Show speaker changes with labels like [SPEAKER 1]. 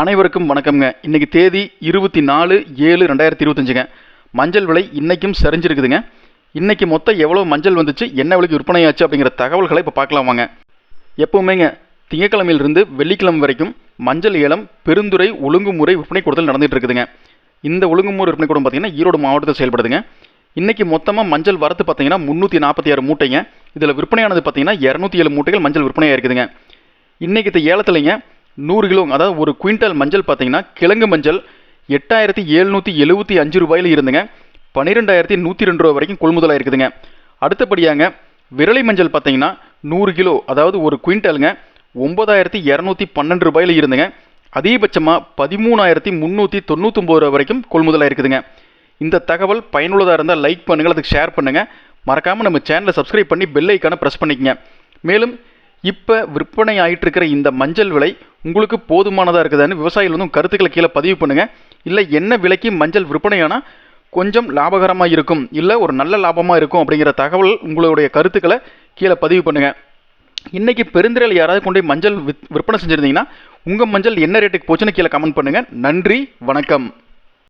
[SPEAKER 1] அனைவருக்கும் வணக்கம்ங்க. இன்றைக்கி தேதி இருபத்தி நாலு ஏழு ரெண்டாயிரத்தி இருபத்தஞ்சுங்க. மஞ்சள் விலை இன்றைக்கும் சரிஞ்சிருக்குதுங்க. இன்றைக்கி மொத்தம் எவ்வளோ மஞ்சள் வந்துச்சு என்ன விலைக்கு விற்பனையாச்சு அப்படிங்கிற தகவல்களை இப்போ பார்க்கலாம் வாங்க. எப்போவுமேங்க திங்கக்கிழமையிலிருந்து வெள்ளிக்கிழமை வரைக்கும் மஞ்சள் ஏலம் பெருந்துறை ஒழுங்குமுறை விற்பனை கூடத்தில் நடந்துகிட்டு இருக்குதுங்க. இந்த ஒழுங்குமுறை விற்பனை கூடம் பார்த்தீங்கன்னா ஈரோடு மாவட்டத்தில் செயல்படுதுங்க. இன்றைக்கி மொத்தமாக மஞ்சள் வரத்து பார்த்தீங்கன்னா முந்நூற்றி நாற்பத்தி ஆறு மூட்டைங்க. இதில் விற்பனையானது பார்த்தீங்கன்னா இரநூத்தி ஏழு மூட்டைகள் மஞ்சள் விற்பனையாக இருக்குதுங்க இன்றைக்கி இந்த ஏலத்துலைங்க நூறு கிலோ அதாவது ஒரு குவிண்டால் மஞ்சள் பார்த்தீங்கன்னா கிழங்கு மஞ்சள் எட்டாயிரத்தி எழுநூற்றி எழுபத்தி அஞ்சு ரூபாயில் இருந்துங்க. பன்னிரெண்டாயிரத்தி நூற்றி ரெண்டு ரூபா வரைக்கும் கொள்முதலாக இருக்குதுங்க. அடுத்தபடியாங்க விரலி மஞ்சள் பார்த்தீங்கன்னா நூறு கிலோ அதாவது ஒரு குவிண்டாலுங்க ஒம்பதாயிரத்தி இரநூத்தி பன்னெண்டு ரூபாயில் இருந்துங்க. அதிகபட்சமாக பதிமூணாயிரத்தி முந்நூற்றி தொண்ணூற்றொம்பது ரூபா வரைக்கும் கொள்முதலாக இருக்குதுங்க. இந்த தகவல் பயனுள்ளதாக இருந்தால் லைக் பண்ணுங்கள் அதுக்கு ஷேர் பண்ணுங்கள் மறக்காமல் நம்ம சேனலை சப்ஸ்கிரைப் பண்ணி பெல் ஐக்கானை ப்ரெஸ் பண்ணிக்கங்க. மேலும் இப்போ விற்பனை ஆயிட்டு இருக்கிற இந்த மஞ்சள் விலை உங்களுக்கு போதுமானதாக இருக்குதான்னு விவசாயிகள் வந்து கருத்துக்களை கீழே பதிவு பண்ணுங்கள் இல்லை என்ன விலைக்கு மஞ்சள் விற்பனையானால் கொஞ்சம் லாபகரமாக இருக்கும் இல்லை ஒரு நல்ல லாபமாக இருக்கும் அப்படிங்கிற தகவல் உங்களுடைய கருத்துக்களை கீழே பதிவு பண்ணுங்கள் இன்றைக்கி பெருந்திரையில் யாராவது கொண்டு போய் மஞ்சள் விற்பனை செஞ்சுருந்தீங்கன்னா உங்கள் மஞ்சள் என்ன ரேட்டுக்கு போச்சுன்னு கீழே கமெண்ட் பண்ணுங்கள் நன்றி வணக்கம்.